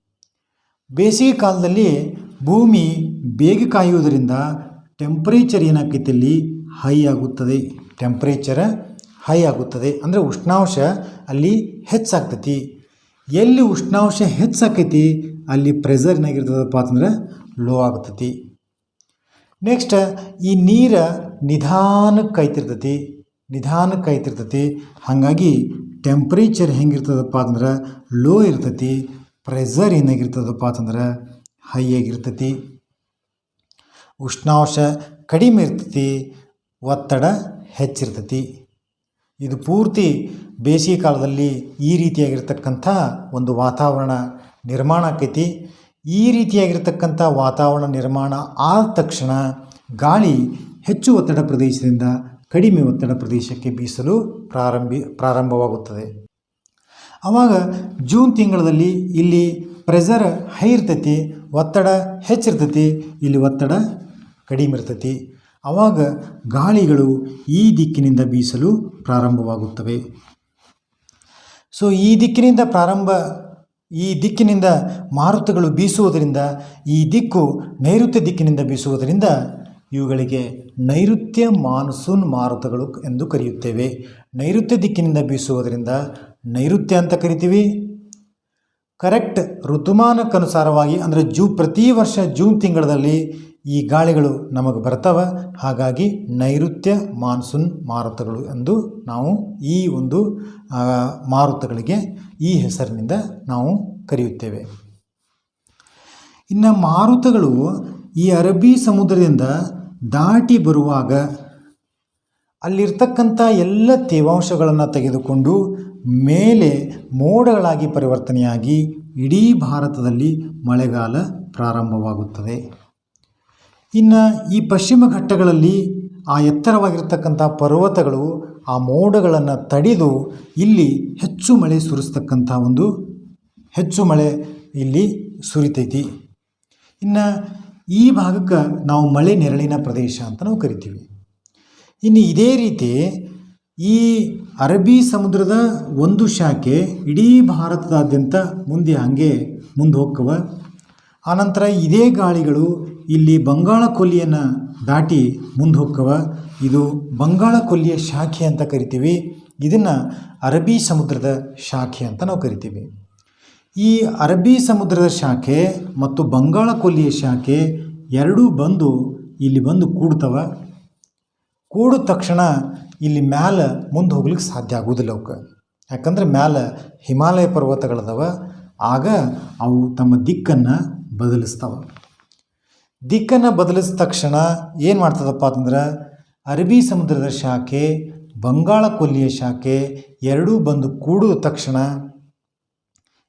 ಬೇಸಿಗೆ ಕಾಲದಲ್ಲಿ ಭೂಮಿ ಬೇಗ ಕಾಯುವುದರಿಂದ ಟೆಂಪ್ರೇಚರ್ ಏನಾಕೈತಿ ಅಲ್ಲಿ? ಹೈ ಆಗುತ್ತದೆ. ಟೆಂಪ್ರೇಚರ್ ಹೈ ಆಗುತ್ತದೆ. ಅಂದರೆ ಉಷ್ಣಾಂಶ ಅಲ್ಲಿ ಹೆಚ್ಚಾಗ್ತೈತಿ. ಎಲ್ಲಿ ಉಷ್ಣಾಂಶ ಹೆಚ್ಚಾಕೈತಿ ಅಲ್ಲಿ ಪ್ರೆಷರ್ ಏನಾಗಿರ್ತದಪ್ಪ ಅಂತಂದ್ರೆ ಲೋ ಆಗ್ತೈತಿ ನೆಕ್ಸ್ಟ್ ಈ ನೀರು ನಿಧಾನಕ್ಕೆ ಕಾಯ್ತಿರ್ತೈತಿ ನಿಧಾನಕ್ಕೆ ಕಾಯ್ತಿರ್ತೈತಿ. ಹಾಗಾಗಿ ಟೆಂಪ್ರೇಚರ್ ಹೆಂಗಿರ್ತದಪ್ಪ ಅಂದ್ರೆ ಲೋ ಇರ್ತೈತಿ ಪ್ರೆಷರ್ ಏನಾಗಿರ್ತದಪ್ಪ ಅಂತಂದ್ರೆ ಹೈ ಆಗಿರ್ತೈತಿ. ಉಷ್ಣಾಂಶ ಕಡಿಮೆ ಇರ್ತೈತಿ, ಒತ್ತಡ ಹೆಚ್ಚಿರ್ತೈತಿ. ಇದು ಪೂರ್ತಿ ಬೇಸಿಗೆ ಕಾಲದಲ್ಲಿ ಈ ರೀತಿಯಾಗಿರ್ತಕ್ಕಂಥ ಒಂದು ವಾತಾವರಣ ನಿರ್ಮಾಣ ಆಕೈತಿ. ಈ ರೀತಿಯಾಗಿರ್ತಕ್ಕಂಥ ವಾತಾವರಣ ನಿರ್ಮಾಣ ಆದ ತಕ್ಷಣ ಗಾಳಿ ಹೆಚ್ಚು ಒತ್ತಡ ಪ್ರದೇಶದಿಂದ ಕಡಿಮೆ ಒತ್ತಡ ಪ್ರದೇಶಕ್ಕೆ ಬೀಸಲು ಪ್ರಾರಂಭಿ, ಪ್ರಾರಂಭವಾಗುತ್ತದೆ. ಆವಾಗ ಜೂನ್ ತಿಂಗಳಲ್ಲಿ ಇಲ್ಲಿ ಪ್ರೆಷರ್ ಹೈ ಇರ್ತೈತಿ, ಒತ್ತಡ ಹೆಚ್ಚಿರ್ತೈತಿ, ಇಲ್ಲಿ ಒತ್ತಡ ಕಡಿಮೆ ಇರ್ತೈತಿ. ಆವಾಗ ಗಾಳಿಗಳು ಈ ದಿಕ್ಕಿನಿಂದ ಬೀಸಲು ಪ್ರಾರಂಭವಾಗುತ್ತವೆ. ಸೊ ಈ ದಿಕ್ಕಿನಿಂದ ಪ್ರಾರಂಭ, ಈ ದಿಕ್ಕಿನಿಂದ ಮಾರುತಗಳು ಬೀಸುವುದರಿಂದ, ಈ ದಿಕ್ಕು ನೈಋತ್ಯ ದಿಕ್ಕಿನಿಂದ ಬೀಸುವುದರಿಂದ ಇವುಗಳಿಗೆ ನೈಋತ್ಯ ಮಾನ್ಸೂನ್ ಮಾರುತಗಳು ಎಂದು ಕರೆಯುತ್ತೇವೆ. ನೈಋತ್ಯ ದಿಕ್ಕಿನಿಂದ ಬೀಸುವುದರಿಂದ ನೈಋತ್ಯ ಅಂತ ಕರಿತೀವಿ. ಕರೆಕ್ಟ್ ಋತುಮಾನಕ್ಕನುಸಾರವಾಗಿ, ಅಂದರೆ ಜೂ, ಪ್ರತಿ ವರ್ಷ ಜೂನ್ ತಿಂಗಳಲ್ಲಿ ಈ ಗಾಳಿಗಳು ನಮಗೆ ಬರ್ತವೆ. ಹಾಗಾಗಿ ನೈಋತ್ಯ ಮಾನ್ಸೂನ್ ಮಾರುತಗಳು ಎಂದು ನಾವು ಈ ಒಂದು ಮಾರುತಗಳಿಗೆ ಈ ಹೆಸರಿನಿಂದ ನಾವು ಕರೆಯುತ್ತೇವೆ. ಇನ್ನು ಮಾರುತಗಳು ಈ ಅರಬ್ಬಿ ಸಮುದ್ರದಿಂದ ದಾಟಿ ಬರುವಾಗ ಅಲ್ಲಿರ್ತಕ್ಕಂಥ ಎಲ್ಲ ತೇವಾಂಶಗಳನ್ನು ತೆಗೆದುಕೊಂಡು ಮೇಲೆ ಮೋಡಗಳಾಗಿ ಪರಿವರ್ತನೆಯಾಗಿ ಇಡೀ ಭಾರತದಲ್ಲಿ ಮಳೆಗಾಲ ಪ್ರಾರಂಭವಾಗುತ್ತದೆ. ಇನ್ನು ಈ ಪಶ್ಚಿಮ ಘಟ್ಟಗಳಲ್ಲಿ ಆ ಎತ್ತರವಾಗಿರ್ತಕ್ಕಂಥ ಪರ್ವತಗಳು, ಆ ಮೋಡಗಳನ್ನು ತಡೆದು ಇಲ್ಲಿ ಹೆಚ್ಚು ಮಳೆ ಸುರಿಸ್ತಕ್ಕಂಥ ಒಂದು ಹೆಚ್ಚು ಮಳೆ ಇಲ್ಲಿ ಸುರಿತೈತಿ. ಇನ್ನು ಈ ಭಾಗಕ್ಕೆ ನಾವು ಮಳೆ ನೆರಳಿನ ಪ್ರದೇಶ ಅಂತ ನಾವು ಕರಿತೀವಿ. ಇನ್ನು ಇದೇ ರೀತಿ ಈ ಅರಬ್ಬಿ ಸಮುದ್ರದ ಒಂದು ಶಾಖೆ ಇಡೀ ಭಾರತದಾದ್ಯಂತ ಮುಂದೆ ಹಾಗೆ ಮುಂದೆ ಹೋಗ್ತವ. ಆನಂತರ ಇದೇ ಗಾಳಿಗಳು ಇಲ್ಲಿ ಬಂಗಾಳ ಕೊಲ್ಲಿಯನ್ನು ದಾಟಿ ಮುಂದೆ ಹೋಗ್ತವ ಇದು ಬಂಗಾಳ ಕೊಲ್ಲಿಯ ಶಾಖೆ ಅಂತ ಕರಿತೀವಿ. ಇದನ್ನು ಅರಬ್ಬಿ ಸಮುದ್ರದ ಶಾಖೆ ಅಂತ ನಾವು ಕರಿತೀವಿ. ಈ ಅರಬ್ಬಿ ಸಮುದ್ರದ ಶಾಖೆ ಮತ್ತು ಬಂಗಾಳ ಕೊಲ್ಲಿಯ ಶಾಖೆ ಎರಡೂ ಬಂದು ಇಲ್ಲಿ ಬಂದು ಕೂಡ್ತವ. ಕೂಡಿದ ತಕ್ಷಣ ಇಲ್ಲಿ ಮ್ಯಾಲೆ ಮುಂದೆ ಹೋಗ್ಲಿಕ್ಕೆ ಸಾಧ್ಯ ಆಗೋದಿಲ್ಲ ಅವಕ್ಕೆ ಯಾಕಂದ್ರೆ ಮ್ಯಾಲೆ ಹಿಮಾಲಯ ಪರ್ವತಗಳದವ. ಆಗ ಅವು ತಮ್ಮ ದಿಕ್ಕನ್ನು ಬದಲಿಸ್ತಾವ. ದಿಕ್ಕನ್ನು ಬದಲಿಸಿದ ತಕ್ಷಣ ಏನು ಮಾಡ್ತದಪ್ಪ ಅಂತಂದ್ರೆ ಅರಬ್ಬಿ ಸಮುದ್ರದ ಶಾಖೆ, ಬಂಗಾಳ ಕೊಲ್ಲಿಯ ಶಾಖೆ ಎರಡೂ ಬಂದು ಕೂಡಿದ ತಕ್ಷಣ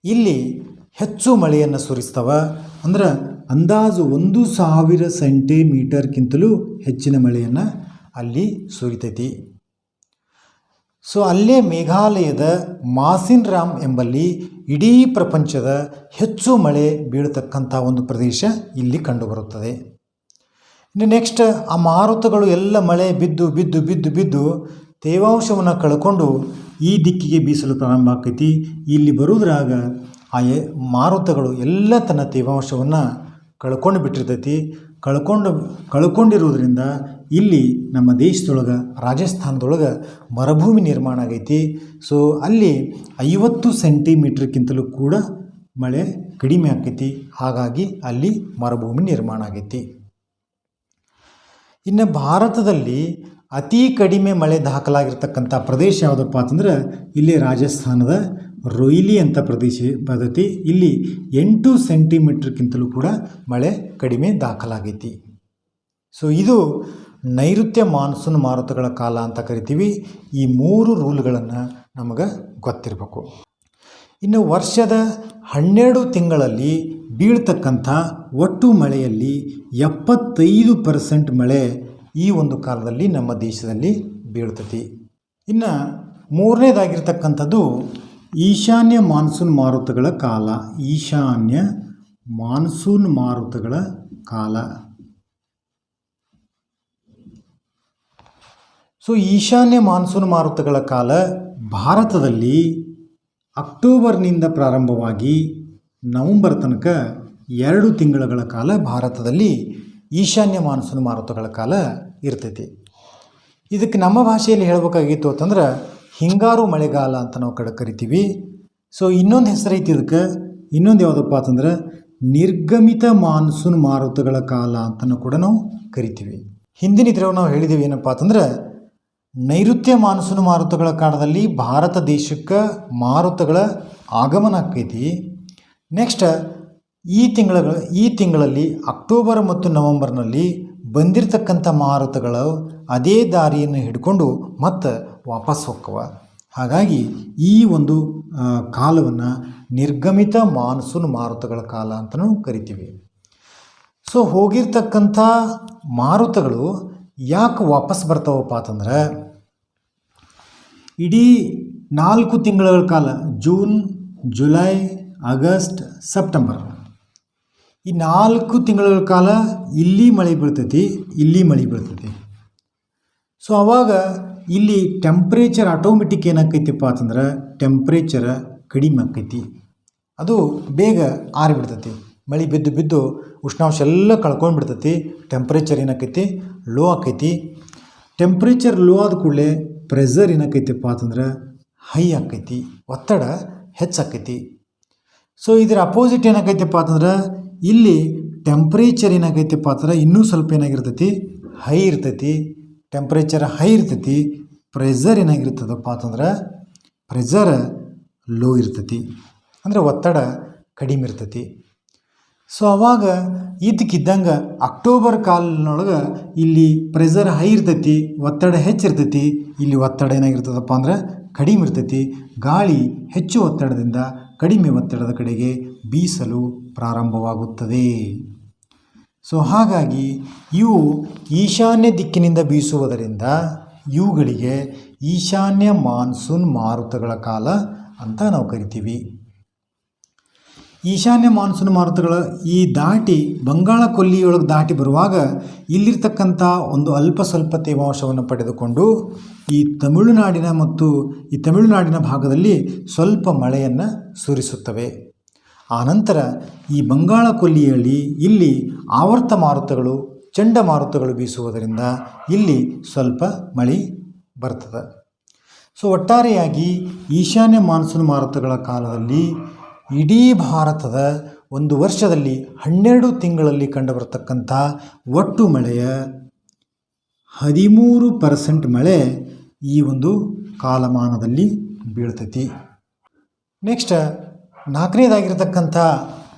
ಇಲ್ಲಿ ಹೆಚ್ಚು ಮಳೆಯನ್ನು ಸುರಿಸ್ತವ. ಅಂದ್ರೆ ಅಂದಾಜು ಒಂದು ಸಾವಿರ ಸೆಂಟಿಮೀಟರ್ಗಿಂತಲೂ ಹೆಚ್ಚಿನ ಮಳೆಯನ್ನು ಅಲ್ಲಿ ಸುರಿತೈತಿ. ಸೊ ಅಲ್ಲೇ ಮೇಘಾಲಯದ ಮಾಸಿನ್ ರಾಮ್ ಎಂಬಲ್ಲಿ ಇಡೀ ಪ್ರಪಂಚದ ಹೆಚ್ಚು ಮಳೆ ಬೀಳತಕ್ಕಂಥ ಒಂದು ಪ್ರದೇಶ ಇಲ್ಲಿ ಕಂಡುಬರುತ್ತದೆ. ಇನ್ನು ನೆಕ್ಸ್ಟ್ ಆ ಮಾರುತಗಳು ಎಲ್ಲ ಮಳೆ ಬಿದ್ದು ಬಿದ್ದು ಬಿದ್ದು ಬಿದ್ದು ತೇವಾಂಶವನ್ನು ಕಳ್ಕೊಂಡು ಈ ದಿಕ್ಕಿಗೆ ಬೀಸಲು ಪ್ರಾರಂಭ ಆಕೈತಿ. ಇಲ್ಲಿ ಬರುವುದ್ರಾಗ ಆ ಮಾರುತಗಳು ಎಲ್ಲ ತನ್ನ ತೇವಾಂಶವನ್ನು ಕಳ್ಕೊಂಡು ಬಿಟ್ಟಿರ್ತೈತಿ. ಕಳ್ಕೊಂಡು ಕಳ್ಕೊಂಡಿರೋದ್ರಿಂದ ಇಲ್ಲಿ ನಮ್ಮ ದೇಶದೊಳಗೆ, ರಾಜಸ್ಥಾನದೊಳಗೆ ಮರುಭೂಮಿ ನಿರ್ಮಾಣ ಆಗೈತಿ. ಸೊ ಅಲ್ಲಿ ಐವತ್ತು ಸೆಂಟಿಮೀಟ್ರ್ಗಿಂತಲೂ ಕೂಡ ಮಳೆ ಕಡಿಮೆ ಆಕೈತಿ ಹಾಗಾಗಿ ಅಲ್ಲಿ ಮರುಭೂಮಿ ನಿರ್ಮಾಣ ಆಗೈತಿ. ಇನ್ನು ಭಾರತದಲ್ಲಿ ಅತಿ ಕಡಿಮೆ ಮಳೆ ದಾಖಲಾಗಿರ್ತಕ್ಕಂಥ ಪ್ರದೇಶ ಯಾವುದಪ್ಪ ಅಂತಂದ್ರೆ, ಇಲ್ಲಿ ರಾಜಸ್ಥಾನದ ರೊಯ್ಲಿ ಅಂತ ಪ್ರದೇಶ ಪದ್ಧತಿ ಇಲ್ಲಿ ಎಂಟು ಸೆಂಟಿಮೀಟ್ರ್ಗಿಂತಲೂ ಕೂಡ ಮಳೆ ಕಡಿಮೆ ದಾಖಲಾಗೈತಿ. ಸೊ ಇದು ನೈಋತ್ಯ ಮಾನ್ಸೂನ್ ಮಾರುತಗಳ ಕಾಲ ಅಂತ ಕರಿತೀವಿ. ಈ ಮೂರು ರೂಲ್ಗಳನ್ನು ನಮಗೆ ಗೊತ್ತಿರಬೇಕು. ಇನ್ನು ವರ್ಷದ ಹನ್ನೆರಡು ತಿಂಗಳಲ್ಲಿ ಬೀಳ್ತಕ್ಕಂಥ ಒಟ್ಟು ಮಳೆಯಲ್ಲಿ ಎಪ್ಪತ್ತೈದು ಪರ್ಸೆಂಟ್ ಮಳೆ ಈ ಒಂದು ಕಾಲದಲ್ಲಿ ನಮ್ಮ ದೇಶದಲ್ಲಿ ಬೀಳ್ತತಿ. ಇನ್ನು ಮೂರನೇದಾಗಿರ್ತಕ್ಕಂಥದ್ದು ಈಶಾನ್ಯ ಮಾನ್ಸೂನ್ ಮಾರುತಗಳ ಕಾಲ. ಈಶಾನ್ಯ ಮಾನ್ಸೂನ್ ಮಾರುತಗಳ ಕಾಲ. ಸೊ ಈಶಾನ್ಯ ಮಾನ್ಸೂನ್ ಮಾರುತಗಳ ಕಾಲ ಭಾರತದಲ್ಲಿ ಅಕ್ಟೋಬರ್ನಿಂದ ಪ್ರಾರಂಭವಾಗಿ ನವಂಬರ್ ತನಕ ಎರಡು ತಿಂಗಳುಗಳ ಕಾಲ ಭಾರತದಲ್ಲಿ ಈಶಾನ್ಯ ಮಾನ್ಸೂನ್ ಮಾರುತಗಳ ಕಾಲ ಇರ್ತೈತಿ. ಇದಕ್ಕೆ ನಮ್ಮ ಭಾಷೆಯಲ್ಲಿ ಹೇಳಬೇಕಾಗಿತ್ತು ಅಂತಂದ್ರೆ ಹಿಂಗಾರು ಮಳೆಗಾಲ ಅಂತ ನಾವು ಕಡೆ, ಕರಿತೀವಿ. ಸೊ ಇನ್ನೊಂದು ಹೆಸರೈತಿ ಇದಕ್ಕೆ. ಇನ್ನೊಂದು ಯಾವುದಪ್ಪ ಅಂತಂದ್ರೆ ನಿರ್ಗಮಿತ ಮಾನ್ಸೂನ್ ಮಾರುತಗಳ ಕಾಲ ಅಂತಲೂ ಕೂಡ ನಾವು ಕರಿತೀವಿ. ಹಿಂದಿನ ಇದ್ರಾಗ ನಾವು ಹೇಳಿದ್ದೀವಿ ಏನಪ್ಪ ಅಂತಂದ್ರೆ ನೈಋತ್ಯ ಮಾನ್ಸೂನ್ ಮಾರುತಗಳ ಕಾಲದಲ್ಲಿ ಭಾರತ ದೇಶಕ್ಕೆ ಮಾರುತಗಳ ಆಗಮನ ಆಕೈತಿ. ನೆಕ್ಸ್ಟ್ ಈ ತಿಂಗಳ, ಈ ತಿಂಗಳಲ್ಲಿ ಅಕ್ಟೋಬರ್ ಮತ್ತು ನವೆಂಬರ್ನಲ್ಲಿ ಬಂದಿರತಕ್ಕಂಥ ಮಾರುತಗಳು ಅದೇ ದಾರಿಯನ್ನು ಹಿಡ್ಕೊಂಡು ಮತ್ತೆ ವಾಪಸ್ ಹೋಕ್ಕವ ಹಾಗಾಗಿ ಈ ಒಂದು ಕಾಲವನ್ನು ನಿರ್ಗಮಿತ ಮಾನ್ಸೂನ್ ಮಾರುತಗಳ ಕಾಲ ಅಂತಲೂ ಕರಿತೀವಿ. ಸೊ ಹೋಗಿರ್ತಕ್ಕಂಥ ಮಾರುತಗಳು ಯಾಕೆ ವಾಪಸ್ ಬರ್ತಾವಪ್ಪ ಅಂತಂದ್ರೆ, ಇಡೀ ನಾಲ್ಕು ತಿಂಗಳ ಕಾಲ, ಜೂನ್, ಜುಲೈ, ಆಗಸ್ಟ್, ಸೆಪ್ಟೆಂಬರ್, ಈ ನಾಲ್ಕು ತಿಂಗಳ ಕಾಲ ಇಲ್ಲಿ ಮಳೆ ಬೀಳ್ತೈತಿ, ಇಲ್ಲಿ ಮಳೆ ಬೀಳ್ತೈತಿ. ಸೊ ಆವಾಗ ಇಲ್ಲಿ ಟೆಂಪ್ರೇಚರ್ ಆಟೋಮೆಟಿಕ್ ಏನಾಕೈತಿಪ್ಪ ಅಂತಂದ್ರೆ ಟೆಂಪ್ರೇಚರ್ ಕಡಿಮೆ ಆಕೈತಿ ಅದು ಬೇಗ ಆರಿಬಿಡ್ತೈತಿ. ಮಳೆ ಬಿದ್ದು ಬಿದ್ದು ಉಷ್ಣಾಂಶ ಎಲ್ಲ ಕಳ್ಕೊಂಡು ಬಿಡ್ತೈತಿ ಟೆಂಪ್ರೇಚರ್ ಏನಾಕೈತಿ? ಲೋ ಆಕೈತಿ. ಟೆಂಪ್ರೇಚರ್ ಲೋ ಆದ ಕೂಡಲೇ ಪ್ರೆಷರ್ ಏನಾಕೈತಿಪ್ಪ ಅಂತಂದ್ರೆ ಹೈ ಆಕೈತಿ, ಒತ್ತಡ ಹೆಚ್ಚಾಕೈತಿ. ಸೊ ಇದರ ಅಪೋಸಿಟ್ ಏನಾಗೈತಪ್ಪ ಅಂತಂದ್ರೆ ಇಲ್ಲಿ ಟೆಂಪ್ರೇಚರ್ ಏನಾಗೈತಪ್ಪ ಅಂತಂದ್ರೆ ಇನ್ನೂ ಸ್ವಲ್ಪ ಏನಾಗಿರ್ತೈತಿ? ಹೈ ಇರ್ತೈತಿ. ಟೆಂಪ್ರೇಚರ್ ಹೈ ಇರ್ತೈತಿ. ಪ್ರೆಷರ್ ಏನಾಗಿರ್ತದಪ್ಪ ಅಂತಂದ್ರೆ ಪ್ರೆಷರ್ ಲೋ ಇರ್ತೈತಿ. ಅಂದರೆ ಒತ್ತಡ ಕಡಿಮೆ ಇರ್ತೈತಿ. ಸೊ ಅವಾಗ ಇದ್ದಕ್ಕಿದ್ದಂಗೆ ಅಕ್ಟೋಬರ್ ಕಾಲನೊಳಗೆ ಇಲ್ಲಿ ಪ್ರೆಸರ್ ಹೈ ಇರ್ತೈತಿ, ಒತ್ತಡ ಹೆಚ್ಚಿರ್ತೈತಿ ಇಲ್ಲಿ ಒತ್ತಡ ಏನಾಗಿರ್ತದಪ್ಪ ಅಂದ್ರೆ ಕಡಿಮೆ ಇರ್ತೈತಿ. ಗಾಳಿ ಹೆಚ್ಚು ಒತ್ತಡದಿಂದ ಕಡಿಮೆ ಒತ್ತಡದ ಕಡೆಗೆ ಬೀಸಲು ಪ್ರಾರಂಭವಾಗುತ್ತದೆ. ಸೊ ಹಾಗಾಗಿ ಇವು ಈಶಾನ್ಯ ದಿಕ್ಕಿನಿಂದ ಬೀಸುವುದರಿಂದ ಇವುಗಳಿಗೆ ಈಶಾನ್ಯ ಮಾನ್ಸೂನ್ ಮಾರುತಗಳ ಕಾಲ ಅಂತ ನಾವು ಕರಿತೀವಿ. ಈಶಾನ್ಯ ಮಾನ್ಸೂನ್ ಮಾರುತಗಳ ಈ ದಾಟಿ ಬಂಗಾಳ ಕೊಲ್ಲಿಯೊಳಗೆ ದಾಟಿ ಬರುವಾಗ ಇಲ್ಲಿರ್ತಕ್ಕಂಥ ಒಂದು ಅಲ್ಪ ಸ್ವಲ್ಪ ತೇವಾಂಶವನ್ನು ಪಡೆದುಕೊಂಡು ಈ ತಮಿಳುನಾಡಿನ ಮತ್ತು ಈ ತಮಿಳುನಾಡಿನ ಭಾಗದಲ್ಲಿ ಸ್ವಲ್ಪ ಮಳೆಯನ್ನು ಸುರಿಸುತ್ತವೆ. ಆನಂತರ ಈ ಬಂಗಾಳ ಕೊಲ್ಲಿಯಲ್ಲಿ ಇಲ್ಲಿ ಆವರ್ತ ಮಾರುತಗಳು ಚಂಡಮಾರುತಗಳು ಬೀಸುವುದರಿಂದ ಇಲ್ಲಿ ಸ್ವಲ್ಪ ಮಳೆ ಬರ್ತದೆ. ಸೊ ಒಟ್ಟಾರೆಯಾಗಿ ಈಶಾನ್ಯ ಮಾನ್ಸೂನ್ ಮಾರುತಗಳ ಕಾಲದಲ್ಲಿ ಇಡೀ ಭಾರತದ ಒಂದು ವರ್ಷದಲ್ಲಿ ಹನ್ನೆರಡು ತಿಂಗಳಲ್ಲಿ ಕಂಡುಬರತಕ್ಕಂಥ ಒಟ್ಟು ಮಳೆಯ ಹದಿಮೂರು ಪರ್ಸೆಂಟ್ ಮಳೆ ಈ ಒಂದು ಕಾಲಮಾನದಲ್ಲಿ ಬೀಳ್ತೈತಿ. ನೆಕ್ಸ್ಟ್, ನಾಲ್ಕನೇದಾಗಿರ್ತಕ್ಕಂಥ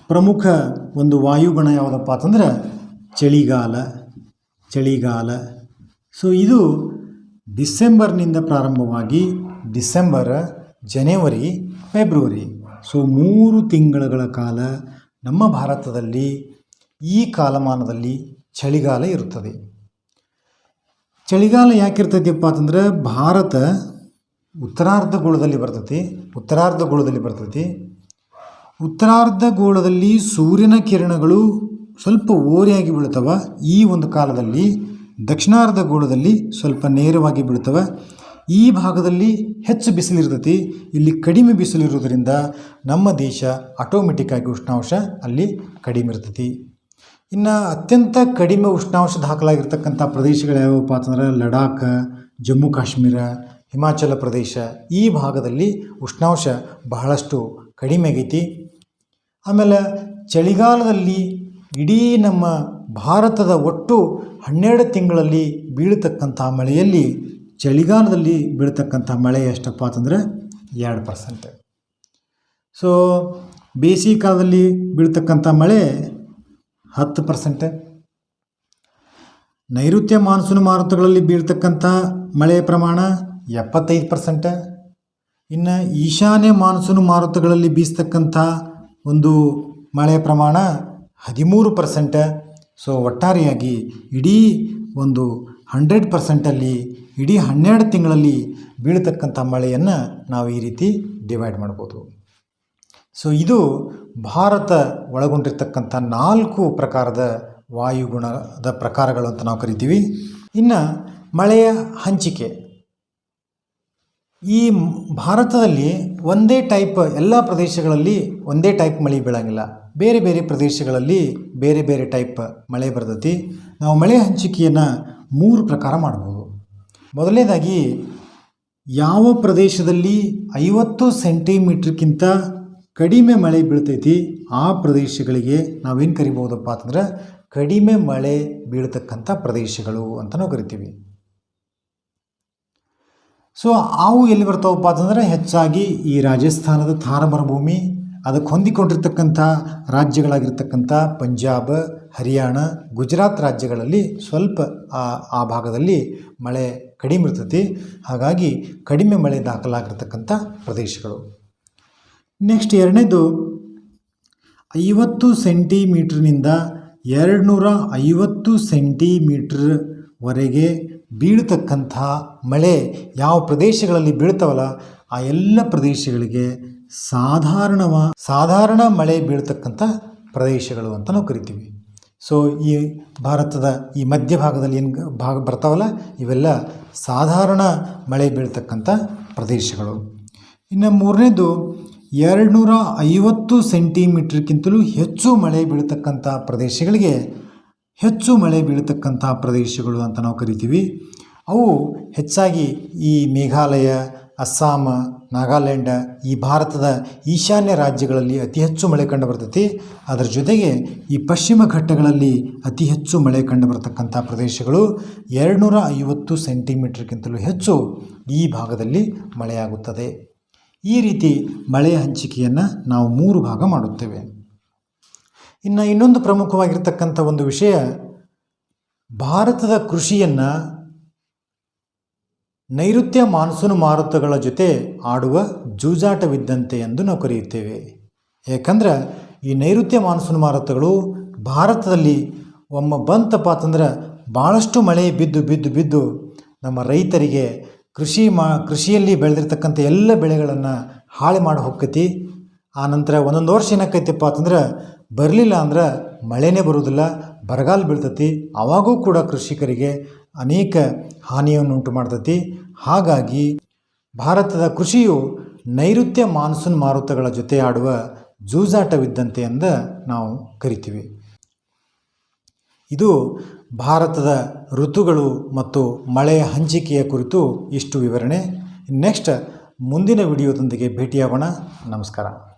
ಪ್ರಮುಖ ಒಂದು ವಾಯುಗುಣ ಯಾವುದಪ್ಪ ಅಂತಂದ್ರೆ ಚಳಿಗಾಲ ಚಳಿಗಾಲ. ಸೊ ಇದು ಡಿಸೆಂಬರ್ನಿಂದ ಪ್ರಾರಂಭವಾಗಿ ಡಿಸೆಂಬರ್, ಜನವರಿ, ಫೆಬ್ರವರಿ ಸೊ ಮೂರು ತಿಂಗಳುಗಳ ಕಾಲ ನಮ್ಮ ಭಾರತದಲ್ಲಿ ಈ ಕಾಲಮಾನದಲ್ಲಿ ಚಳಿಗಾಲ ಇರುತ್ತದೆ. ಚಳಿಗಾಲ ಯಾಕಿರ್ತೈತಿಪ್ಪ ಅಂತಂದ್ರೆ ಭಾರತ ಉತ್ತರಾರ್ಧ ಗೋಳದಲ್ಲಿ ಬರ್ತದೆ ಉತ್ತರಾರ್ಧ ಗೋಳದಲ್ಲಿ ಬರ್ತೈತಿ. ಉತ್ತರಾರ್ಧಗೋಳದಲ್ಲಿ ಸೂರ್ಯನ ಕಿರಣಗಳು ಸ್ವಲ್ಪ ಓರೆಯಾಗಿ ಬೀಳ್ತವೆ. ಈ ಒಂದು ಕಾಲದಲ್ಲಿ ದಕ್ಷಿಣಾರ್ಧ ಗೋಳದಲ್ಲಿ ಸ್ವಲ್ಪ ನೇರವಾಗಿ ಬೀಳ್ತವೆ. ಈ ಭಾಗದಲ್ಲಿ ಹೆಚ್ಚು ಬಿಸಿಲಿರ್ತೈತಿ. ಇಲ್ಲಿ ಕಡಿಮೆ ಬಿಸಿಲಿರುವುದರಿಂದ ನಮ್ಮ ದೇಶ ಆಟೋಮೆಟಿಕ್ಕಾಗಿ ಉಷ್ಣಾಂಶ ಅಲ್ಲಿ ಕಡಿಮೆ ಇರ್ತೈತಿ. ಇನ್ನು ಅತ್ಯಂತ ಕಡಿಮೆ ಉಷ್ಣಾಂಶ ದಾಖಲಾಗಿರ್ತಕ್ಕಂಥ ಪ್ರದೇಶಗಳು ಯಾವ್ಯಾವಪ್ಪ ಅಂತಂದ್ರೆ ಲಡಾಖ್, ಜಮ್ಮು ಕಾಶ್ಮೀರ, ಹಿಮಾಚಲ ಪ್ರದೇಶ ಈ ಭಾಗದಲ್ಲಿ ಉಷ್ಣಾಂಶ ಬಹಳಷ್ಟು ಕಡಿಮೆ ಆಗೈತಿ. ಆಮೇಲೆ ಚಳಿಗಾಲದಲ್ಲಿ ಇಡೀ ನಮ್ಮ ಭಾರತದ ಒಟ್ಟು ಹನ್ನೆರಡು ತಿಂಗಳಲ್ಲಿ ಬೀಳತಕ್ಕಂಥ ಮಳೆಯಲ್ಲಿ ಚಳಿಗಾಲದಲ್ಲಿ ಬೀಳ್ತಕ್ಕಂಥ ಮಳೆ ಎಷ್ಟಪ್ಪ ಅಂತಂದ್ರೆ ಎರಡು ಪರ್ಸೆಂಟ್ ಸೊ ಬೇಸಿಗೆ ಕಾಲದಲ್ಲಿ ಬೀಳ್ತಕ್ಕಂಥ ಮಳೆ ಹತ್ತು ಪರ್ಸೆಂಟ್ ನೈಋತ್ಯ ಮಾನ್ಸೂನ್ ಮಾರುತಗಳಲ್ಲಿ ಬೀಳ್ತಕ್ಕಂಥ ಮಳೆಯ ಪ್ರಮಾಣ ಎಪ್ಪತ್ತೈದು ಪರ್ಸೆಂಟ್ ಇನ್ನು ಈಶಾನ್ಯ ಮಾನ್ಸೂನ್ ಮಾರುತಗಳಲ್ಲಿ ಬೀಸ್ತಕ್ಕಂಥ ಒಂದು ಮಳೆಯ ಪ್ರಮಾಣ ಹದಿಮೂರು ಪರ್ಸೆಂಟ್ ಸೊ ಒಟ್ಟಾರೆಯಾಗಿ ಇಡೀ ಒಂದು ಹಂಡ್ರೆಡ್ ಪರ್ಸೆಂಟಲ್ಲಿ ಇಡೀ ಹನ್ನೆರಡು ತಿಂಗಳಲ್ಲಿ ಬೀಳ್ತಕ್ಕಂಥ ಮಳೆಯನ್ನು ನಾವು ಈ ರೀತಿ ಡಿವೈಡ್ ಮಾಡ್ಬೋದು. ಸೊ ಇದು ಭಾರತ ಒಳಗೊಂಡಿರ್ತಕ್ಕಂಥ ನಾಲ್ಕು ಪ್ರಕಾರದ ವಾಯುಗುಣದ ಪ್ರಕಾರಗಳು ಅಂತ ನಾವು ಕರಿತೀವಿ. ಇನ್ನು ಮಳೆಯ ಹಂಚಿಕೆ. ಈ ಭಾರತದಲ್ಲಿ ಒಂದೇ ಟೈಪ್ ಎಲ್ಲ ಪ್ರದೇಶಗಳಲ್ಲಿ ಒಂದೇ ಟೈಪ್ ಮಳೆ ಬೀಳಂಗಿಲ್ಲ. ಬೇರೆ ಬೇರೆ ಪ್ರದೇಶಗಳಲ್ಲಿ ಬೇರೆ ಬೇರೆ ಟೈಪ್ ಮಳೆ ಬರ್ತೈತಿ. ನಾವು ಮಳೆ ಹಂಚಿಕೆಯನ್ನು ಮೂರು ಪ್ರಕಾರ ಮಾಡ್ಬೋದು. ಮೊದಲನೇದಾಗಿ ಯಾವ ಪ್ರದೇಶದಲ್ಲಿ ಐವತ್ತು ಸೆಂಟಿಮೀಟ್ರ್ಗಿಂತ ಕಡಿಮೆ ಮಳೆ ಬೀಳ್ತೈತಿ, ಆ ಪ್ರದೇಶಗಳಿಗೆ ನಾವೇನು ಕರಿಬೋದಪ್ಪ ಅಂತಂದ್ರೆ ಕಡಿಮೆ ಮಳೆ ಬೀಳ್ತಕ್ಕಂಥ ಪ್ರದೇಶಗಳು ಅಂತ ನಾವು ಕರಿತೀವಿ. ಸೊ ಅವು ಎಲ್ಲಿ ಬರ್ತಾವಪ್ಪ ಅಂತಂದ್ರೆ ಹೆಚ್ಚಾಗಿ ಈ ರಾಜಸ್ಥಾನದ ಥಾರ ಮರುಭೂಮಿ ಅದಕ್ಕೆ ಹೊಂದಿಕೊಂಡಿರ್ತಕ್ಕಂಥ ರಾಜ್ಯಗಳಾಗಿರ್ತಕ್ಕಂಥ ಪಂಜಾಬ್, ಹರಿಯಾಣ, ಗುಜರಾತ್ ರಾಜ್ಯಗಳಲ್ಲಿ ಸ್ವಲ್ಪ ಆ ಭಾಗದಲ್ಲಿ ಮಳೆ ಕಡಿಮೆ ಇರ್ತದೆ ಹಾಗಾಗಿ ಕಡಿಮೆ ಮಳೆ ದಾಖಲಾಗಿರ್ತಕ್ಕಂಥ ಪ್ರದೇಶಗಳು. ನೆಕ್ಸ್ಟ್ ಎರಡನೇದು ಐವತ್ತು ಸೆಂಟಿಮೀಟ್ರ್ನಿಂದ ಎರಡುನೂರ ಐವತ್ತು ಸೆಂಟಿಮೀಟ್ರ್ವರೆಗೆ ಬೀಳ್ತಕ್ಕಂಥ ಮಳೆ ಯಾವ ಪ್ರದೇಶಗಳಲ್ಲಿ ಬೀಳ್ತಾವಲ್ಲ, ಆ ಎಲ್ಲ ಪ್ರದೇಶಗಳಿಗೆ ಸಾಧಾರಣವ, ಸಾಧಾರಣ ಮಳೆ ಬೀಳ್ತಕ್ಕಂಥ ಪ್ರದೇಶಗಳು ಅಂತ ನಾವು ಕರಿತೀವಿ. ಸೊ ಈ ಭಾರತದ ಈ ಮಧ್ಯಭಾಗದಲ್ಲಿ ಏನು ಭಾಗ ಬರ್ತಾವಲ್ಲ, ಇವೆಲ್ಲ ಸಾಧಾರಣ ಮಳೆ ಬೀಳ್ತಕ್ಕಂಥ ಪ್ರದೇಶಗಳು. ಇನ್ನು ಮೂರನೇದು ಎರಡುನೂರ ಐವತ್ತು ಸೆಂಟಿಮೀಟ್ರ್ಗಿಂತಲೂ ಹೆಚ್ಚು ಮಳೆ ಬೀಳ್ತಕ್ಕಂಥ ಪ್ರದೇಶಗಳಿಗೆ ಹೆಚ್ಚು ಮಳೆ ಬೀಳ್ತಕ್ಕಂಥ ಪ್ರದೇಶಗಳು ಅಂತ ನಾವು ಕರಿತೀವಿ. ಅವು ಹೆಚ್ಚಾಗಿ ಈ ಮೇಘಾಲಯ ಅಸ್ಸಾಂ ನಾಗಾಲ್ಯಾಂಡ್ ಈ ಭಾರತದ ಈಶಾನ್ಯ ರಾಜ್ಯಗಳಲ್ಲಿ ಅತಿ ಹೆಚ್ಚು ಮಳೆ ಕಂಡು ಬರ್ತೈತಿ ಅದರ ಜೊತೆಗೆ ಈ ಪಶ್ಚಿಮ ಘಟ್ಟಗಳಲ್ಲಿ ಅತಿ ಹೆಚ್ಚು ಮಳೆ ಕಂಡು ಬರತಕ್ಕಂಥ ಪ್ರದೇಶಗಳು ಎರಡುನೂರ ಐವತ್ತು ಸೆಂಟಿಮೀಟ್ರ್ಗಿಂತಲೂ ಹೆಚ್ಚು ಈ ಭಾಗದಲ್ಲಿ ಮಳೆಯಾಗುತ್ತದೆ. ಈ ರೀತಿ ಮಳೆಯ ಹಂಚಿಕೆಯನ್ನು ನಾವು ಮೂರು ಭಾಗ ಮಾಡುತ್ತೇವೆ. ಇನ್ನು ಇನ್ನೊಂದು ಪ್ರಮುಖವಾಗಿರ್ತಕ್ಕಂಥ ಒಂದು ವಿಷಯ ಭಾರತದ ಕೃಷಿಯನ್ನು ನೈಋತ್ಯ ಮಾನ್ಸೂನ್ ಮಾರುತಗಳ ಜೊತೆ ಆಡುವ ಜೂಜಾಟವಿದ್ದಂತೆ ಎಂದು ನಾವು ಕರೆಯುತ್ತೇವೆ. ಯಾಕಂದ್ರೆ ಈ ನೈಋತ್ಯ ಮಾನ್ಸೂನ್ ಮಾರುತಗಳು ಭಾರತದಲ್ಲಿ ಒಮ್ಮ ಬಂತಪ್ಪ ಅಂತಂದ್ರೆ ಭಾಳಷ್ಟು ಮಳೆ ಬಿದ್ದು ಬಿದ್ದು ಬಿದ್ದು ನಮ್ಮ ರೈತರಿಗೆ ಕೃಷಿ ಮಾ, ಕೃಷಿಯಲ್ಲಿ ಬೆಳೆದಿರ್ತಕ್ಕಂಥ ಎಲ್ಲ ಬೆಳೆಗಳನ್ನು ಹಾಳು ಮಾಡಿ ಹೋಗ್ತೈತಿ. ಆ ನಂತರ ಒಂದೊಂದು ವರ್ಷ ಏನಾಕೈತಿಪ್ಪ ಅಂತಂದ್ರೆ ಬರಲಿಲ್ಲ ಅಂದ್ರೆ ಮಳೆನೇ ಬರೋದಿಲ್ಲ ಬರಗಾಲ ಬೀಳ್ತೈತಿ. ಅವಾಗೂ ಕೂಡ ಕೃಷಿಕರಿಗೆ ಅನೇಕ ಹಾನಿಯನ್ನು ಉಂಟು ಮಾಡ್ತೈತಿ ಹಾಗಾಗಿ ಭಾರತದ ಕೃಷಿಯು ನೈಋತ್ಯ ಮಾನ್ಸೂನ್ ಮಾರುತಗಳ ಜೊತೆ ಆಡುವ ಜೂಜಾಟವಿದ್ದಂತೆ ಎಂದ ನಾವು ಕರಿತೀವಿ. ಇದು ಭಾರತದ ಋತುಗಳು ಮತ್ತು ಮಳೆಯ ಹಂಚಿಕೆಯ ಕುರಿತು ಇಷ್ಟು ವಿವರಣೆ. ನೆಕ್ಸ್ಟ್ ಮುಂದಿನ ವಿಡಿಯೋದೊಂದಿಗೆ ಭೇಟಿಯಾಗೋಣ. ನಮಸ್ಕಾರ.